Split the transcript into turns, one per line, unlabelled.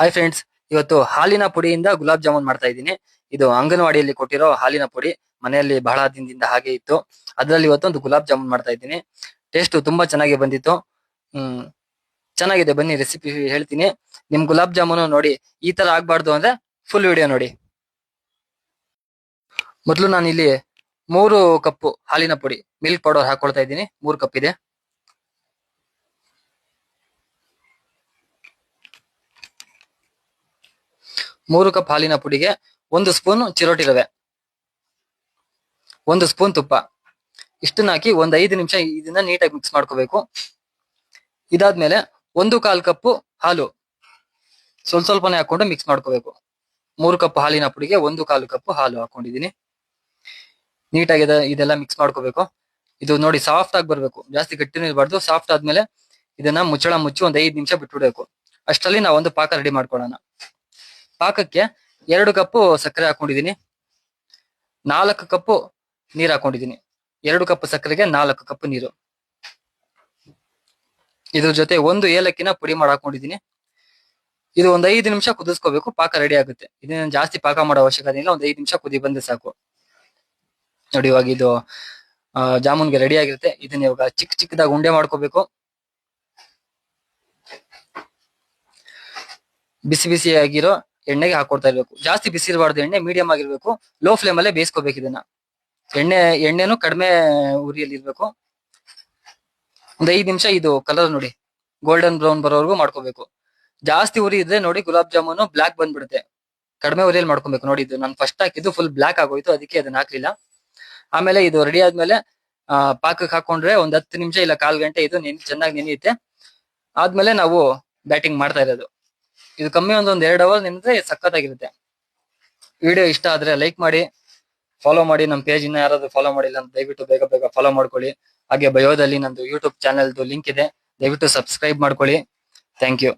Hi friends ಇವತ್ತು ಹಾಲಿನ ಪುಡಿಯಿಂದ ಗುಲಾಬ್ ಜಾಮೂನ್ ಮಾಡ್ತಾ ಇದ್ದೀನಿ. ಇದು ಅಂಗನವಾಡಿಯಲ್ಲಿ ಕೊಟ್ಟಿರೋ ಹಾಲಿನ ಪುಡಿ. ಮನೆಯಲ್ಲಿ ಬಹಳ ದಿನದಿಂದ ಹಾಗೆ ಇತ್ತು. ಅದರಲ್ಲಿ ಇವತ್ತೊಂದು ಗುಲಾಬ್ ಜಾಮೂನ್ ಮಾಡ್ತಾ ಇದ್ದೀನಿ. ಟೇಸ್ಟ್ ತುಂಬಾ ಚೆನ್ನಾಗಿ ಬಂದಿತ್ತು. ಹ್ಮ್, ಚೆನ್ನಾಗಿದೆ. ಬನ್ನಿ ರೆಸಿಪಿ ಹೇಳ್ತೀನಿ. ನಿಮ್ ಗುಲಾಬ್ ಜಾಮೂನು ನೋಡಿ, ಈ ತರ ಆಗ್ಬಾರ್ದು ಅಂದ್ರೆ ಫುಲ್ ವಿಡಿಯೋ ನೋಡಿ. ಮೊದಲು ನಾನು ಇಲ್ಲಿ ಮೂರು ಕಪ್ಪು ಹಾಲಿನ ಪುಡಿ ಮಿಲ್ಕ್ ಪೌಡರ್ ಹಾಕೊಳ್ತಾ ಇದ್ದೀನಿ. ಮೂರು ಕಪ್ ಇದೆ. ಮೂರು ಕಪ್ ಹಾಲಿನ ಪುಡಿಗೆ ಒಂದು ಸ್ಪೂನ್ ಚಿರೋಟಿ ರವೆ, ಒಂದು ಸ್ಪೂನ್ ತುಪ್ಪ. ಇಷ್ಟನ್ನ ಹಾಕಿ ಒಂದ್ ಐದು ನಿಮಿಷ ಇದನ್ನ ನೀಟಾಗಿ ಮಿಕ್ಸ್ ಮಾಡ್ಕೋಬೇಕು. ಇದಾದ್ಮೇಲೆ ಒಂದು ಕಾಲ್ ಕಪ್ಪು ಹಾಲು ಸ್ವಲ್ಪ ಸ್ವಲ್ಪನೇ ಹಾಕೊಂಡು ಮಿಕ್ಸ್ ಮಾಡ್ಕೋಬೇಕು. ಮೂರು ಕಪ್ ಹಾಲಿನ ಪುಡಿಗೆ ಒಂದು ಕಾಲು ಕಪ್ ಹಾಲು ಹಾಕೊಂಡಿದೀನಿ ನೀಟಾಗಿ ಇದೆಲ್ಲ ಮಿಕ್ಸ್ ಮಾಡ್ಕೋಬೇಕು. ಇದು ನೋಡಿ ಸಾಫ್ಟ್ ಆಗಿ ಬರ್ಬೇಕು. ಜಾಸ್ತಿ ಗಟ್ಟಿನೂ ಇರಬಾರ್ದು. ಸಾಫ್ಟ್ ಆದ್ಮೇಲೆ ಇದನ್ನ ಮುಚ್ಚಳ ಮುಚ್ಚಿ ಒಂದ್ ಐದು ನಿಮಿಷ ಬಿಟ್ಬಿಡ್ಬೇಕು. ಅಷ್ಟರಲ್ಲಿ ನಾವೊಂದು ಪಾಕ ರೆಡಿ ಮಾಡ್ಕೊಳ್ಳೋಣ. ಪಾಕಕ್ಕೆ ಎರಡು ಕಪ್ಪು ಸಕ್ಕರೆ ಹಾಕೊಂಡಿದೀನಿ ನಾಲ್ಕು ಕಪ್ಪು ನೀರು ಹಾಕೊಂಡಿದೀನಿ ಎರಡು ಕಪ್ ಸಕ್ಕರೆಗೆ ನಾಲ್ಕು ಕಪ್ ನೀರು. ಇದ್ರ ಜೊತೆ ಒಂದು ಏಲಕ್ಕಿನ ಪುಡಿ ಮಾಡಿ ಹಾಕೊಂಡಿದ್ದೀನಿ. ಇದು ಒಂದ್ ಐದು ನಿಮಿಷ ಕುದಿಸ್ಕೋಬೇಕು, ಪಾಕ ರೆಡಿ ಆಗುತ್ತೆ. ಇದನ್ನ ಜಾಸ್ತಿ ಪಾಕ ಮಾಡೋ ಅವಶ್ಯಕತೆ ಇಲ್ಲ, ಒಂದ್ ಐದು ನಿಮಿಷ ಕುದಿ ಬಂದ್ರೆ ಸಾಕು. ನೋಡಿ, ಇವಾಗ ಇದು ಜಾಮೂನ್ಗೆ ರೆಡಿ ಆಗಿರುತ್ತೆ. ಇದನ್ನ ಇವಾಗ ಚಿಕ್ಕ ಚಿಕ್ಕದಾಗಿ ಉಂಡೆ ಮಾಡ್ಕೋಬೇಕು. ಬಿಸಿ ಬಿಸಿ ಆಗಿರೋ ಎಣ್ಣೆಗೆ ಹಾಕೊಡ್ತಾ ಇರ್ಬೇಕು. ಜಾಸ್ತಿ ಬಿಸಿ ಇರಬಾರ್ದು ಎಣ್ಣೆ ಮೀಡಿಯಂ ಆಗಿರ್ಬೇಕು. ಲೋ ಫ್ಲೇಮ್ ಅಲ್ಲೇ ಬೇಯಿಸ್ಕೋಬೇಕು ಇದನ್ನ. ಎಣ್ಣೆ ಎಣ್ಣೆನು ಕಡಿಮೆ ಉರಿಯಲ್ಲಿ ಇರ್ಬೇಕು. ಒಂದ್ ಐದ್ ನಿಮಿಷ ಇದು ಕಲರ್ ನೋಡಿ. ಗೋಲ್ಡನ್ ಬ್ರೌನ್ ಬರೋವರೆಗೂ ಮಾಡ್ಕೋಬೇಕು. ಜಾಸ್ತಿ ಉರಿ ಇದ್ರೆ ನೋಡಿ ಗುಲಾಬ್ ಜಾಮೂನು ಬ್ಲಾಕ್ ಬಂದ್ಬಿಡುತ್ತೆ. ಕಡಿಮೆ ಉರಿಯಲ್ಲಿ ಮಾಡ್ಕೊಬೇಕು. ನೋಡಿ ಇದು ನಾನು ಫಸ್ಟ್ ಹಾಕಿದ್ದು ಫುಲ್ ಬ್ಲಾಕ್ ಆಗೋಯ್ತು ಅದಕ್ಕೆ ಅದನ್ನ ಹಾಕ್ಲಿಲ್ಲ. ಆಮೇಲೆ ಇದು ರೆಡಿ ಆದ್ಮೇಲೆ ಆ, ಪಾಕಕ್ಕೆ ಹಾಕೊಂಡ್ರೆ ಒಂದ್ ಹತ್ತು ನಿಮಿಷ ಇಲ್ಲ ಕಾಲ್ ಗಂಟೆ ಇದು ನೆನ್ ಚೆನ್ನಾಗಿ ನೆನೆಯುತ್ತೆ. ಆದ್ಮೇಲೆ ನಾವು ಬ್ಯಾಟಿಂಗ್ ಮಾಡ್ತಾ ಇರೋದು. ಇದು ಕಮ್ಮಿ ಒಂದು ಒಂದ್ ಎರಡು ಅವರ್ ನಿಂತ್ರೆ ಸಖತ್ತಾಗಿರುತ್ತೆ. ವಿಡಿಯೋ ಇಷ್ಟ ಆದ್ರೆ ಲೈಕ್ ಮಾಡಿ ಫಾಲೋ ಮಾಡಿ ನಮ್ಮ ಪೇಜ್ ಇನ್ನ ಯಾರಾದ್ರೂ ಫಾಲೋ ಮಾಡಿಲ್ಲ ಅಂತ ದಯವಿಟ್ಟು ಬೇಗ ಬೇಗ ಫಾಲೋ ಮಾಡ್ಕೊಳ್ಳಿ. ಹಾಗೆ ಬಯೋದಲ್ಲಿ ನಂದು ಯೂಟ್ಯೂಬ್ ಚಾನೆಲ್ದು ಲಿಂಕ್ ಇದೆ. ದಯವಿಟ್ಟು ಸಬ್ಸ್ಕ್ರೈಬ್ ಮಾಡ್ಕೊಳ್ಳಿ. Thank you